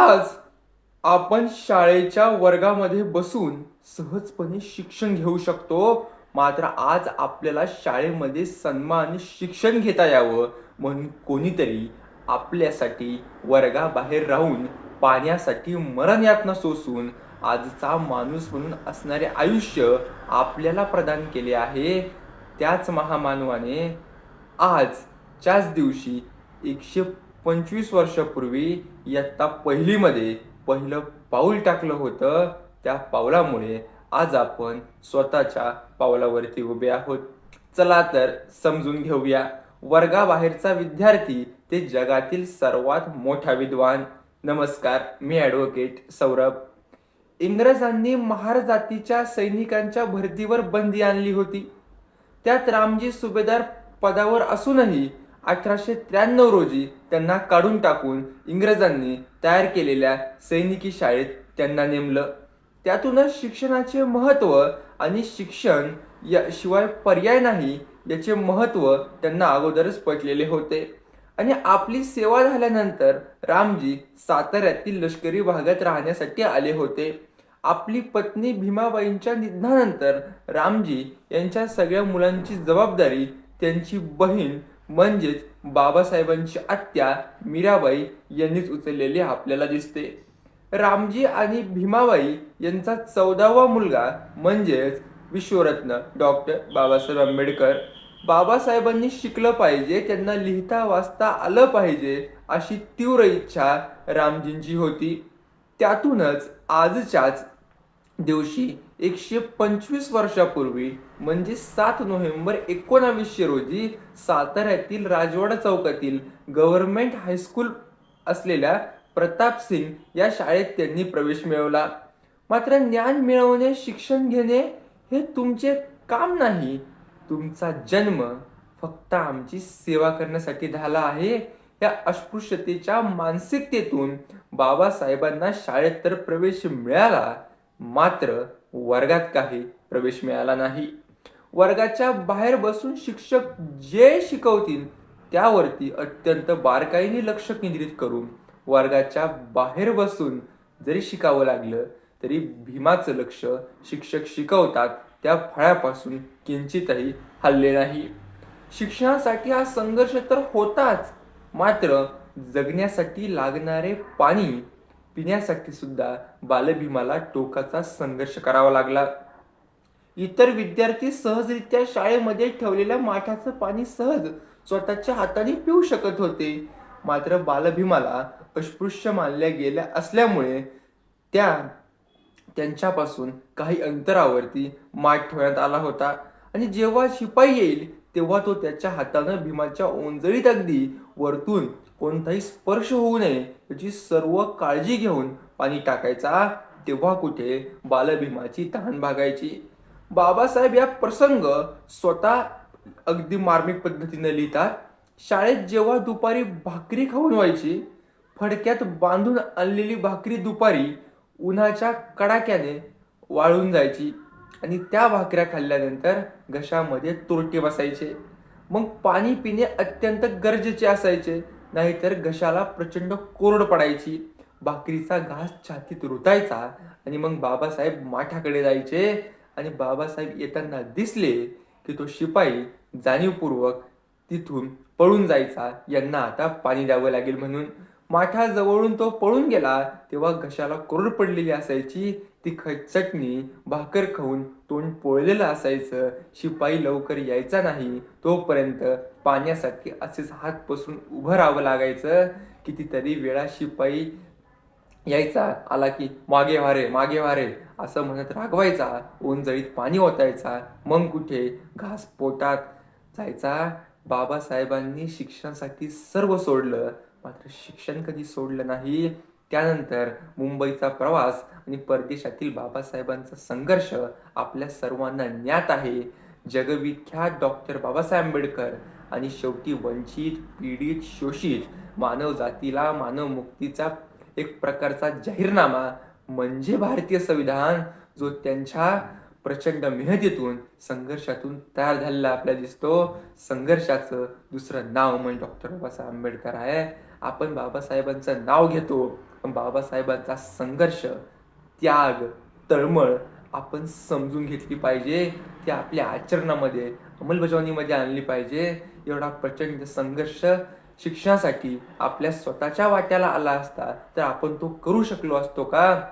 आज आपण शाळेच्या वर्गामध्ये बसून सहजपणे शिक्षण घेऊ शकतो. मात्र आज आपल्याला शाळेमध्ये सन्मान शिक्षण घेता यावं म्हणून कोणीतरी आपल्यासाठी वर्गाबाहेर राहून पाण्यासाठी मरण यातना सोसून आजचा माणूस म्हणून असणारे आयुष्य आपल्याला प्रदान केले आहे. त्याच महामानवाने आजच्याच दिवशी एकशे पंचवीस वर्षापूर्वी इयत्ता पहिलीमध्ये पहिलं पाऊल टाकलं होतं. त्या पावलामुळे आज आपण स्वतःच्या पावलावरती उभे आहोत. चला तर समजून घेऊया. वर्गाबाहेरचा विद्यार्थी ते जगातील सर्वात मोठा विद्वान. नमस्कार मी ॲडव्होकेट सौरभ. इंग्रजांनी महार जातीच्या सैनिकांच्या भरतीवर बंदी आणली होती. त्यात रामजी सुभेदार पदावर असूनही अठराशे त्र्याण्णव रोजी त्यांना काढून टाकून इंग्रजांनी तयार केलेल्या सैनिकी शाळेत त्यांना नेमलं. त्यातूनच शिक्षणाचे महत्त्व आणि शिक्षण या शिवाय पर्याय नाही याचे महत्त्व त्यांना अगोदरच पटलेले होते. आणि आपली सेवा झाल्यानंतर रामजी साताऱ्यातील लष्करी भागात राहण्यासाठी आले होते. आपली पत्नी भीमाबाईंच्या निधनानंतर रामजी यांच्या सगळ्या मुलांची जबाबदारी त्यांची बहीण म्हणजेच बाबासाहेबांची आत्या मीराबाई यांनीच उचललेली आपल्याला दिसते. रामजी आणि भीमाबाई यांचा चौदावा मुलगा म्हणजेच विश्वरत्न डॉक्टर बाबासाहेब आंबेडकर. बाबासाहेबांनी शिकलं पाहिजे त्यांना लिहिता वाचता आलं पाहिजे अशी तीव्र इच्छा रामजींची होती. त्यातूनच आजच्याच दिवशी एकशे पंचवीस वर्षापूर्वी म्हणजे सात नोव्हेंबर एकोणावीसशे रोजी साताऱ्यातील राजवाडा चौकातील गव्हर्नमेंट हायस्कूल असलेल्या प्रताप सिंग या शाळेत त्यांनी प्रवेश मिळवला. मात्र ज्ञान मिळवणे शिक्षण घेणे हे तुमचे काम नाही. तुमचा जन्म फक्त आमची सेवा करण्यासाठी झाला आहे. या अस्पृश्यतेच्या मानसिकतेतून बाबासाहेबांना शाळेत तर प्रवेश मिळाला मात्र वर्गात काही प्रवेश मिळाला नाही. वर्गाच्या बाहेर बसून शिक्षक जे शिकवतील त्यावरती अत्यंत बारकाईने लक्ष केंद्रित करून वर्गाच्या बाहेर बसून जरी शिकावं लागलं तरी भीमाचं लक्ष शिक्षक शिकवतात त्या फळ्यापासून किंचितही हल्ले नाही. शिक्षणासाठी हा संघर्ष तर होताच मात्र जगण्यासाठी लागणारे पाणी पिण्यासाठी सुद्धा बालभीमाला टोकाचा संघर्ष करावा लागला. इतर विद्यार्थी सहजरित्या शाळेमध्ये ठेवलेल्या माठाचं पाणी सहज स्वतःच्या हाताने पिऊ शकत होते. मात्र बालभीमाला अस्पृश्य मानल्या गेल्या असल्यामुळे त्या त्यांच्यापासून काही अंतरावरती माठ ठेवण्यात आला होता. आणि जेव्हा शिपाई येईल तेव्हा तो त्याच्या हातानं भीमाच्या ओंजळीत अगदी वरतून कोणताही स्पर्श होऊ नये याची सर्व काळजी घेऊन पाणी टाकायचा. तेव्हा कुठे बालभीमाची तहान भागायची. बाबासाहेब या प्रसंग स्वतः अगदी मार्मिक पद्धतीने लिहितात. शाळेत जेव्हा दुपारी भाकरी खाऊन व्हायची फडक्यात बांधून आणलेली भाकरी दुपारी उन्हाच्या कडाक्याने वाळून जायची आणि त्या भाकऱ्या खाल्ल्यानंतर घशामध्ये तुरटे बसायचे. मग पाणी पिणे अत्यंत गरजेचे असायचे. नाहीतर घशाला प्रचंड कोरड पडायची भाकरीचा घास छातीत रुतायचा आणि मग बाबासाहेब माठाकडे जायचे आणि बाबासाहेब येताना दिसले की तो शिपाई जाणीवपूर्वक तिथून पळून जायचा यांना आता पाणी द्यावं लागेल म्हणून. माठाजवळून तो पळून गेला तेव्हा घशाला कोरड पडलेली असायची तिखट चटणी भाकर खाऊन तोंड पोळलेलं असायचं. शिपाई लवकर यायचा नाही. तोपर्यंत पाण्यासाठी असेच हात पसरून उभं राहावं लागायचं. कितीतरी वेळा शिपाई यायचा आला की मागे वारे मागे वारे असं म्हणत रागवायचा. ओंजळीत पाणी ओतायचा. मग कुठे? घास पोटात जायचा. बाबासाहेबांनी शिक्षणासाठी सर्व सोडलं. मात्र शिक्षण कधी सोडलं नाही? त्यानंतर मुंबईचा प्रवास आणि परदेशातील बाबासाहेबांचा संघर्ष आपल्या सर्वांना ज्ञात आहे. जगविख्यात डॉक्टर बाबासाहेब आंबेडकर आणि शेवटी वंचित पीडित शोषित मानव जातीला मानव मुक्तीचा एक प्रकारचा जाहीरनामा म्हणजे भारतीय संविधान जो त्यांच्या प्रचंड मेहनतीतून संघर्षातून तयार झालेला आपल्याला दिसतो. संघर्षाचं दुसरं नाव म्हणजे डॉक्टर बाबासाहेब आंबेडकर आहे. आपण बाबासाहेबांचं नाव घेतो. बाबासाहेबांचा संघर्ष त्याग तळमळ आपण समजून घेतली पाहिजे. ती आपल्या आचरणामध्ये अंमलबजावणीमध्ये आणली पाहिजे. एवढा प्रचंड संघर्ष शिक्षणासाठी आपल्या स्वतःच्या वाट्याला आला असता तर आपण तो करू शकलो असतो का?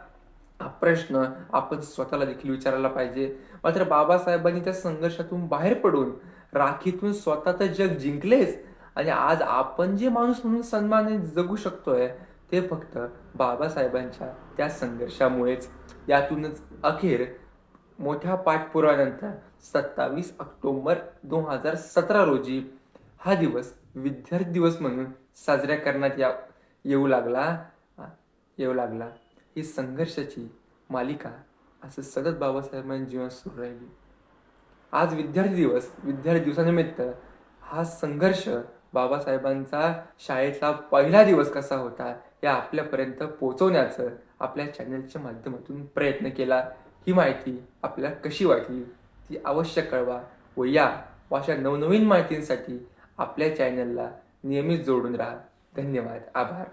हा प्रश्न आपण स्वतःला देखील विचारायला पाहिजे. मात्र बाबासाहेबांनी त्या संघर्षातून बाहेर पडून राखीतून स्वतः तर जग जिंकलेच. आणि आज आपण जे माणूस म्हणून सन्मान जगू शकतोय ते फक्त बाबासाहेबांच्या त्या संघर्षामुळेच. यातूनच अखेर मोठ्या पाठपुराव्यानंतर सत्तावीस ऑक्टोंबर दोन हजार सतरा रोजी हा दिवस विद्यार्थी दिवस म्हणून साजरा करण्यात या येऊ लागला. येऊ लागला. ही संघर्षाची मालिका असं सतत बाबासाहेबांच्या जीवन सुरू राहिली. आज विद्यार्थी दिवस विद्यार्थी दिवसानिमित्त हा संघर्ष बाबासाहेबांचा शाळेतला पहिला दिवस कसा होता या आपल्यापर्यंत पोहोचवण्याचं आपल्या चॅनलच्या माध्यमातून प्रयत्न केला. ही माहिती आपल्याला कशी वाटली ती अवश्य कळवा व या व अशा नवनवीन माहितींसाठी आपल्या चॅनलला नियमित जोडून राहा. धन्यवाद. आभार.